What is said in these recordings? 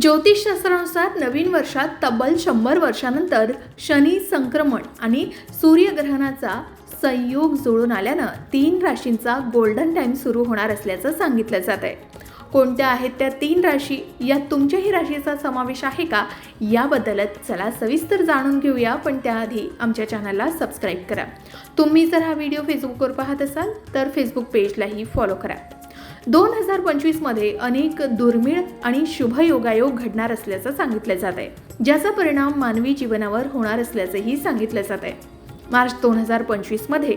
ज्योतिषशास्त्रानुसार नवीन वर्षात तब्बल शंभर वर्षानंतर शनी संक्रमण आणि सूर्यग्रहणाचा संयोग जुळून आल्यानं तीन राशींचा गोल्डन टाईम सुरू होणार असल्याचं सांगितलं जात आहे. कोणत्या आहेत त्या तीन राशी? यात तुमच्याही राशीचा समावेश आहे का? याबद्दलच चला सविस्तर जाणून घेऊया पण त्याआधी आमच्या चॅनलला सबस्क्राईब करा. तुम्ही जर हा व्हिडिओ फेसबुकवर पाहत असाल तर फेसबुक पेजलाही फॉलो करा. दोन हजार पंचवीसमध्ये अनेक दुर्मिळ आणि शुभयोगायोग घडणार असल्याचं सांगितलं जात आहे ज्याचा परिणाम मानवी जीवनावर होणार असल्याचंही सांगितलं जात आहे. मार्च दोन हजार पंचवीसमध्ये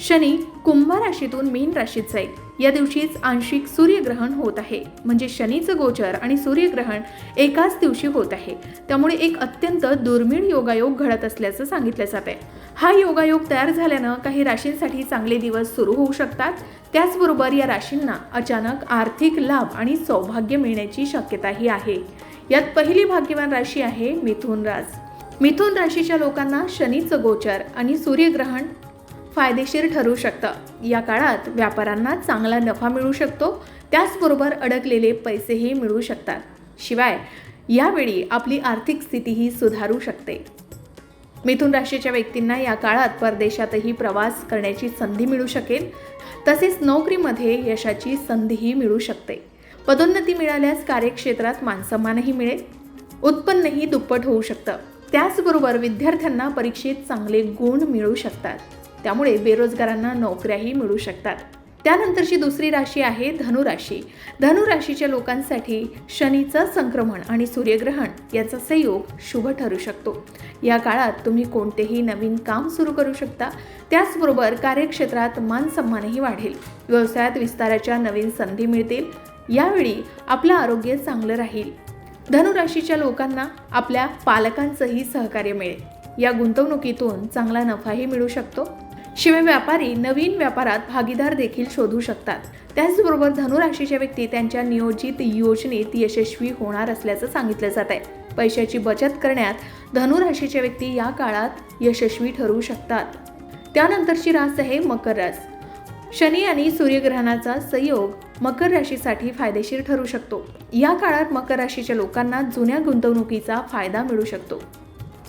शनी कुंभ राशीतून मीन राशीत जाईल. या दिवशीच आंशिक सूर्यग्रहण होत आहे. म्हणजे शनीचं गोचर आणि सूर्यग्रहण एकाच दिवशी होत आहे. त्यामुळे एक अत्यंत दुर्मिळ योगायोग घडत असल्याचं सांगितलं जात आहे. हा योगायोग तयार झाल्यानं काही राशींसाठी चांगले दिवस सुरू होऊ शकतात. त्याचबरोबर या राशींना अचानक आर्थिक लाभ आणि सौभाग्य मिळण्याची शक्यताही आहे. यात पहिली भाग्यवान राशी आहे मिथुन रास मिथुन राशीच्या लोकांना शनीचं गोचर आणि सूर्यग्रहण फायदेशीर ठरू शकतं. या काळात व्यापाऱ्यांना चांगला नफा मिळू शकतो. त्याचबरोबर अडकलेले पैसेही मिळू शकतात. शिवाय यावेळी आपली आर्थिक स्थितीही सुधारू शकते. मिथुन राशीच्या व्यक्तींना या काळात परदेशातही प्रवास करण्याची संधी मिळू शकेल. तसेच नोकरीमध्ये यशाची संधीही मिळू शकते. पदोन्नती मिळाल्यास कार्यक्षेत्रात मानसन्मानही मिळेल. उत्पन्नही दुप्पट होऊ शकतं. त्याचबरोबर विद्यार्थ्यांना परीक्षेत चांगले गुण मिळू शकतात. त्यामुळे बेरोजगारांना नोकऱ्याही मिळू शकतात. त्यानंतरची दुसरी राशी आहे धनुराशी. धनुराशीच्या लोकांसाठी शनीचं संक्रमण आणि सूर्यग्रहण याचा संयोग शुभ ठरू शकतो. या काळात तुम्ही कोणतेही नवीन काम सुरू करू शकता. त्याचबरोबर कार्यक्षेत्रात मान सन्मानही वाढेल. व्यवसायात विस्ताराच्या नवीन संधी मिळतील. यावेळी आपलं आरोग्य चांगलं राहील. धनुराशीच्या लोकांना आपल्या पालकांचंही सहकार्य मिळेल. या गुंतवणुकीतून चांगला नफाही मिळू शकतो. शिवाय व्यापारी नवीन व्यापारात भागीदार देखील शोधू शकतात. त्याचबरोबर धनुराशीच्या व्यक्ती त्यांच्या नियोजित योजनेत यशस्वी होणार असल्याचं सांगितलं जात आहे. पैशाची बचत करण्यात धनुराशीच्या व्यक्ती या काळात यशस्वी ठरू शकतात. त्यानंतरची रास आहे मकर रास. शनी आणि सूर्यग्रहणाचा संयोग मकर राशीसाठी फायदेशीर ठरू शकतो. या काळात मकर राशीच्या लोकांना जुन्या गुंतवणुकीचा फायदा मिळू शकतो.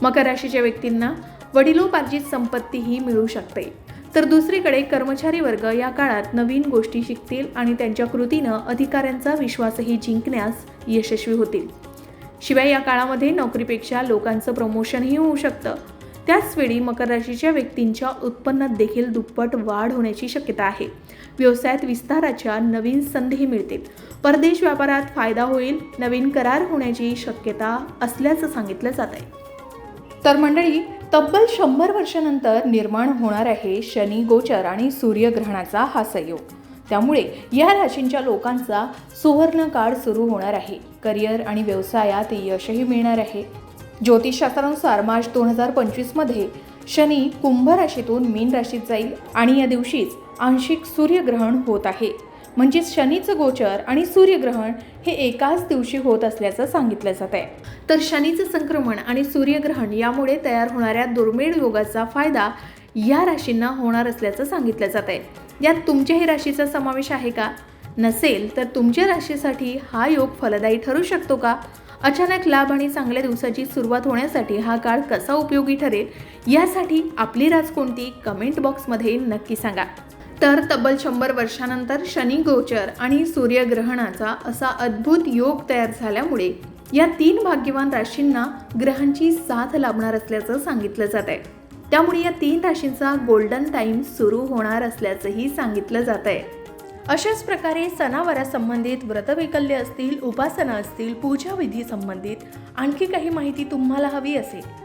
मकर राशीच्या व्यक्तींना वडिलोपार्जित संपत्तीही मिळू शकते. तर दुसरीकडे कर्मचारी वर्ग या काळात नवीन गोष्टी शिकतील आणि त्यांच्या कृतीनं अधिकाऱ्यांचा विश्वासही जिंकण्यास यशस्वी होतील. शिवाय या काळामध्ये नोकरीपेक्षा लोकांचं प्रमोशनही होऊ शकतं. त्याचवेळी मकर राशीच्या व्यक्तींच्या उत्पन्नात देखील दुप्पट वाढ होण्याची शक्यता आहे. व्यवसायात विस्ताराच्या नवीन संधी मिळतील. परदेश व्यापारात फायदा होईल नवीन करार होण्याची शक्यता असल्याचं सांगितलं जात आहे तर मंडळी तब्बल शंभर वर्षानंतर निर्माण होणार आहे शनी गोचर आणि सूर्यग्रहणाचा हा संयोग. त्यामुळे या राशींच्या लोकांचा सुवर्ण काळ सुरू होणार आहे. करिअर आणि व्यवसायात यशही मिळणार आहे. ज्योतिषशास्त्रानुसार मार्च दोन हजार पंचवीसमध्ये शनी कुंभ राशीतून मीन राशीत जाईल आणि या दिवशीच आंशिक सूर्यग्रहण होत आहे. म्हणजेच शनीचं गोचर आणि सूर्यग्रहण हे एकाच दिवशी होत असल्याचं सांगितलं जात आहे. तर शनीचं संक्रमण आणि सूर्यग्रहण यामुळे तयार होणाऱ्या दुर्मिळ योगाचा फायदा या राशींना होणार असल्याचं सांगितलं जात आहे. यात तुमच्याही राशीचा समावेश आहे का? नसेल तर तुमच्या राशीसाठी हा योग फलदायी ठरू शकतो का? अचानक लाभ आणि चांगल्या दिवसाची सुरुवात होण्यासाठी हा काळ कसा उपयोगी ठरेल? यासाठी आपली राज कोणती? कमेंट बॉक्समध्ये नक्की सांगा. तर तब्बल शंभर वर्षानंतर शनी गोचर आणि सूर्यग्रहणाचा असा अद्भुत योग तयार झाल्यामुळे या तीन भाग्यवान राशींना ग्रहांची साथ लाभणार असल्याचं सांगितलं जात आहे. त्यामुळे या तीन राशींचा गोल्डन टाइम सुरू होणार असल्याचंही सांगितलं जात आहे. अशाच प्रकारे सणावारासंबंधित व्रतवैकल्य असतील उपासना असतील पूजाविधी संबंधित आणखी काही माहिती तुम्हाला हवी असेल.